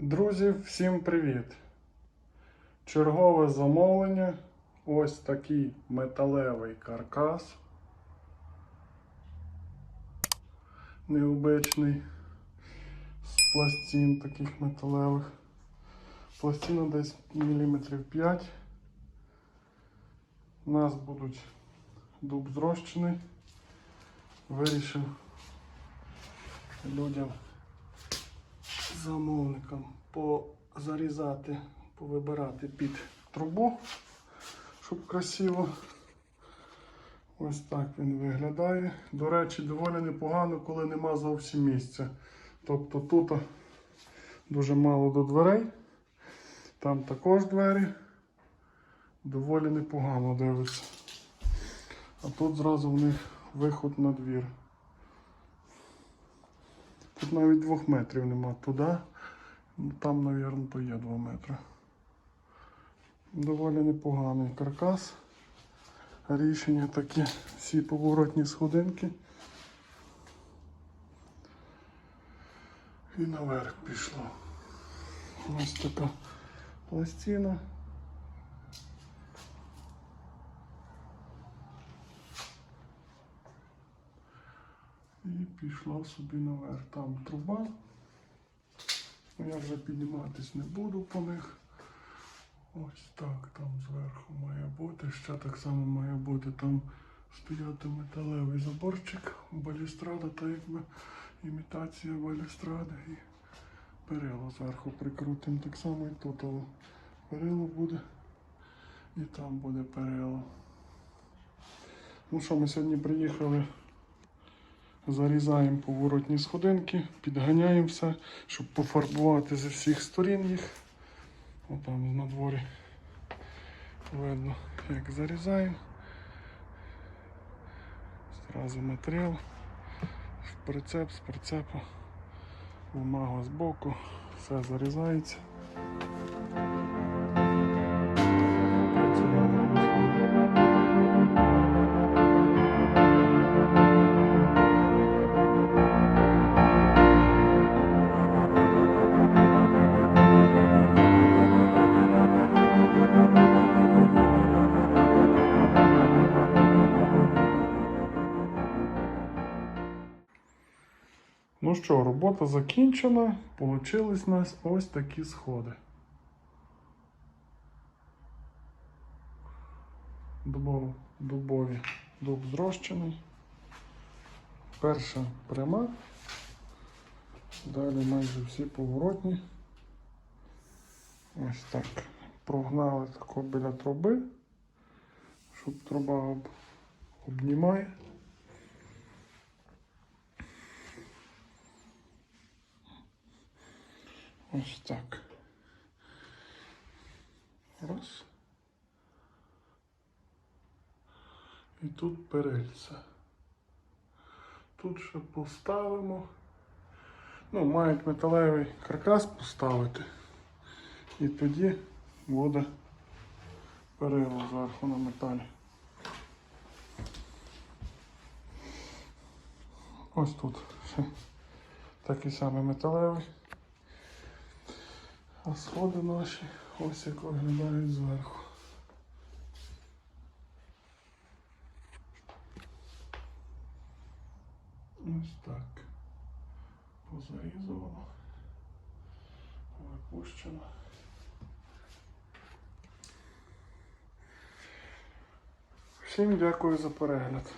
Друзі, всім привіт! Чергове замовлення. Ось такий металевий каркас. Необичний. З пластин таких металевих. Пластина десь міліметрів 5. У нас будуть дуб зрощений. Вирішив людям замовникам позарізати, повибирати під трубу, щоб красиво. Ось так він виглядає. До речі, доволі непогано, коли нема зовсім місця. Тобто тут дуже мало до дверей, там також двері. Доволі непогано дивиться. А тут зразу в них виход на двір. Тут навіть двох метрів нема туди. Ну, Там, мабуть, то є 2 метри. Доволі непоганий каркас. Рішення такі всі поворотні сходинки. І наверх пішло. Ось така пластина. І пішла собі наверх. Там труба. Ну, Я вже підніматись не буду по них. Ось так там зверху має бути. Ще так само має бути там стояти металевий заборчик, балюстрада, та якби імітація балюстради і перило зверху прикрутимо. Так само і тут але перило буде. І там буде перило. Ну що, ми сьогодні приїхали. Зарізаємо поворотні сходинки, підганяємо все, щоб пофарбувати зі всіх сторін їх. Отам на дворі видно, як зарізаємо. Зразу матеріал, в прицеп, з прицепу, бумага з боку, все зарізається. Ну що, робота закінчена. Получились у нас ось такі сходи. Дубов, дубові дуб зрощений. Перша пряма. Далі майже всі поворотні. Ось так. Прогнали тако біля труби, щоб труба об, обнімає. Ось так. Раз. І тут перильце. Тут ще поставимо. Ну, мають металевий каркас поставити. І тоді буде перило зверху на металі. Ось тут ще такий самий металевий. А сходи наші ось як виглядають зверху. Ось так. Позарізувано. Випущено. Всім дякую за перегляд.